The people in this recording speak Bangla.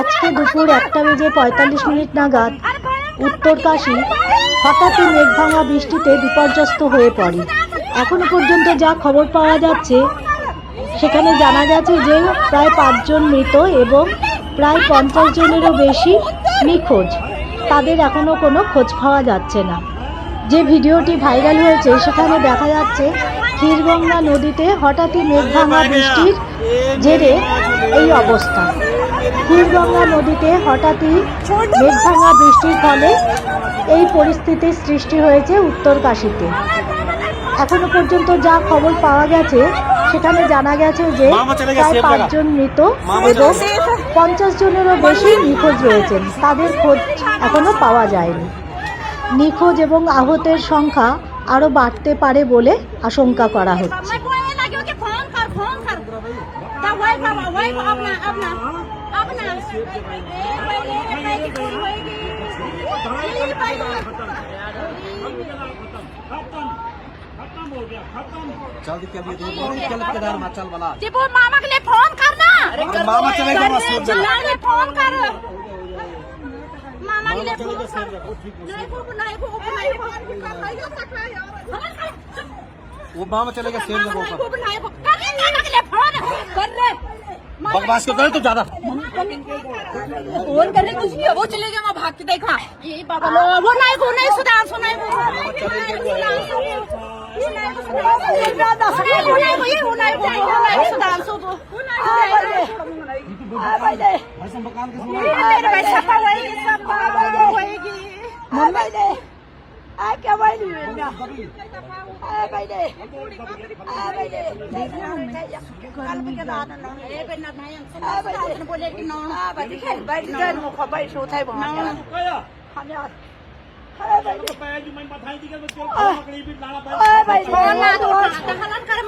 আজকে দুপুর একটা বেজে পঁয়তাল্লিশ মিনিট নাগাদ উত্তরকাশী হঠাৎই মেঘভাঙা বৃষ্টিতে বিপর্যস্ত হয়ে পড়ে। এখনও পর্যন্ত যা খবর পাওয়া যাচ্ছে, সেখানে জানা গেছে যে প্রায় পাঁচজন মৃত এবং প্রায় পঞ্চাশ জনেরও বেশি নিখোঁজ। তাদের এখনও কোনো খোঁজ পাওয়া যাচ্ছে না। যে ভিডিওটি ভাইরাল হয়েছে, সেখানে দেখা যাচ্ছে ক্ষীরগঙ্গা নদীতে হঠাৎই মেঘভাঙা বৃষ্টির জেরে এই অবস্থা। ক্ষীরগঙ্গা নদীতে হঠাৎই মেঘভাঙা বৃষ্টির ফলে এই পরিস্থিতির সৃষ্টি হয়েছে উত্তরকাশীতে। এখনও পর্যন্ত যা খবর পাওয়া গেছে সেখানে জানা গেছে যে প্রায় পাঁচজন মৃত এবং পঞ্চাশ জনেরও বেশি নিখোঁজ রয়েছেন। তাদের খোঁজ এখনও পাওয়া যায়নি। নিখোঁজ এবং আহতের সংখ্যা আরও বাড়তে পারে বলে আশঙ্কা করা হচ্ছে। जल्दी चलिए चल केदार हिमाचल वाला जी वो मामा के लिए फ़ोन करना मामा चलेगा बस फ़ोन कर मामा के लिए फ़ोन कर नहीं फ़ोन नहीं फ़ोन नहीं फ़ोन वो वहाँ चले गए सेम जगह पर बकवास कर रहे तो ज़्यादा फ़ोन करने कुछ भी वो चले गए वहाँ भाग के देखा ये बाबा वो नायक वो नायक सुधांश वो नायक mummy Ay, qué bueno, linda. Ay, baile. Ay, baile. ਕੱਲ ਵੀ ਕਦਾ ਨਾ ਇਹ ਪੈਨਾ ਨਾ ਆ ਬਾਈ ਤੈਨੂੰ ਬੋਲੇ ਕਿ ਨਾ ਆ ਬਾਈ ਖੇ ਬਾਈ ਤੇ ਮੁਖਾ ਬਾਈ ਸੋ ਥਾਈ ਬੋਲ ਨਾ ਮੁਕਾਇਆ ਖਾਨੇ ਆ ਹਾਏ ਬਾਈ ਪੈ ਜੂ ਮੈਂ ਮਥਾਈ ਦੀ ਗੱਲ ਚੋਲ ਮਕਲੀ ਵੀ ਲਾਣਾ ਬਾਈ ਹਾਏ ਬਾਈ ਨਾ ਤੂੰ ਹਲਨ ਕਰ